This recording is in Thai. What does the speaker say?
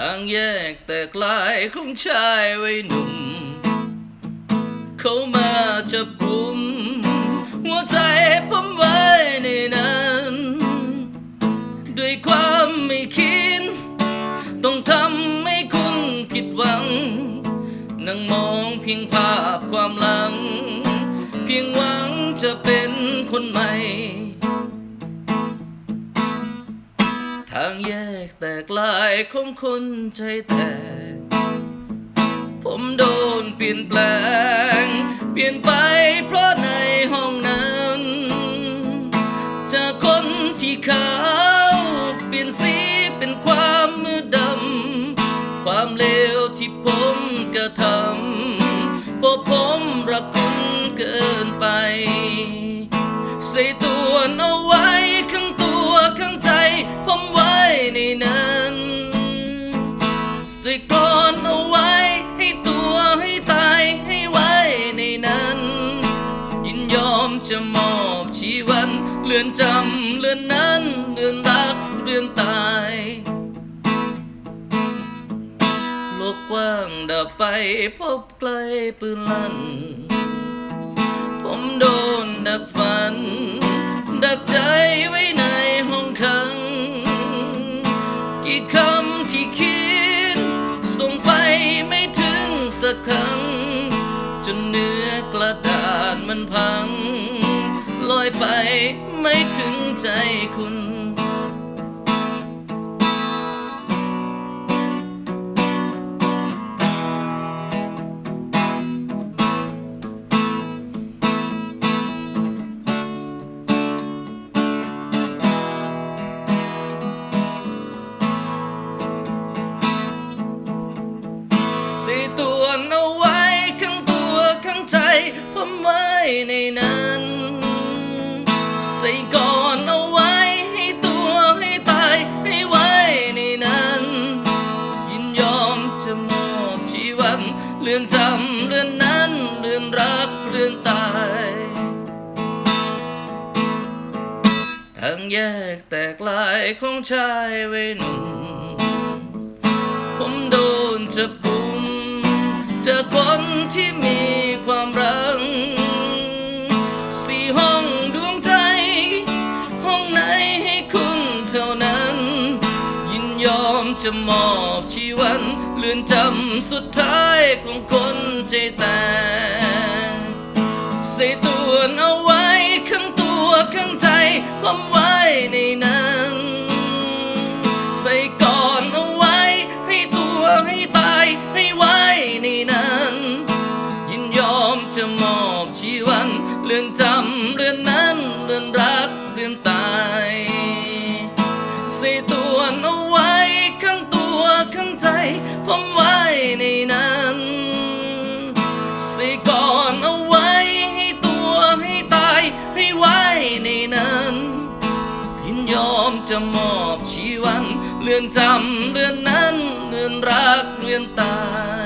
ทางแยกแตกลายของชายวัยหนุ่ม เขามาจับกุม หัวใจผมไว้ในนั้น ด้วยความไม่คิด ต้องทำให้คุณผิดหวัง นั่งมองเพียงภาพความหลัง เพียงหวังจะเป็นคนใหม่างแยกแตกลายของคนใจแตก ผมโดนเปลี่ยนแปลง เปลี่ยนไปเพราะในห้องนั้น จากคนที่ขาวเปลี่ยนสีเป็นความมืดดำ ความเลวที่ผมกระทำเพราะผมรักคุณเกินไป ใส่ตัวเอาไว้ จะมอบชีวันเลือนจำเลือนนั้นเลือนรักเลือนตาย โลกกว้างดับไปพบไกลปืนลั่น ผมโดนดักฟัน ดักใจไว้ในห้องขัง กี่คำที่คิด ส่งไปไม่ถึงสักครั้งจนเนื้อกระดาษมันพัง ไปไม่ถึงใจคุณ สี่ตัวเอาไว้ข้างตัวข้างใจผมไว้ในนั้น ส่ก่อนเอาไว้ให้ตัวให้ตายให้ไว้ในนั้น ยินยอมจะมอบชีวันเลื่อนจำเลื่อนนั้นเลื่อนรักเลื่อนตายทางแยกแตกลายของชายวัยหนุ่มผมโดนจับกุมจอคนที่มีความรัง จะมอบชีวันเลือนจำสุดท้ายของคนใจแตกใส่ตัวเอาไว้ข้างตัวข้างใจผมไว้ในนั้น ใส่ก่อนเอาไว้ ให้ตัวให้ตายให้ไว้ในนั้น ยินยอมจะมอบชีวันเลื่อนจำเลื่อน ยอมจะมอบชีวัน เลื่อนจำเลื่อนนั้น เลื่อนรักเลื่อนตาย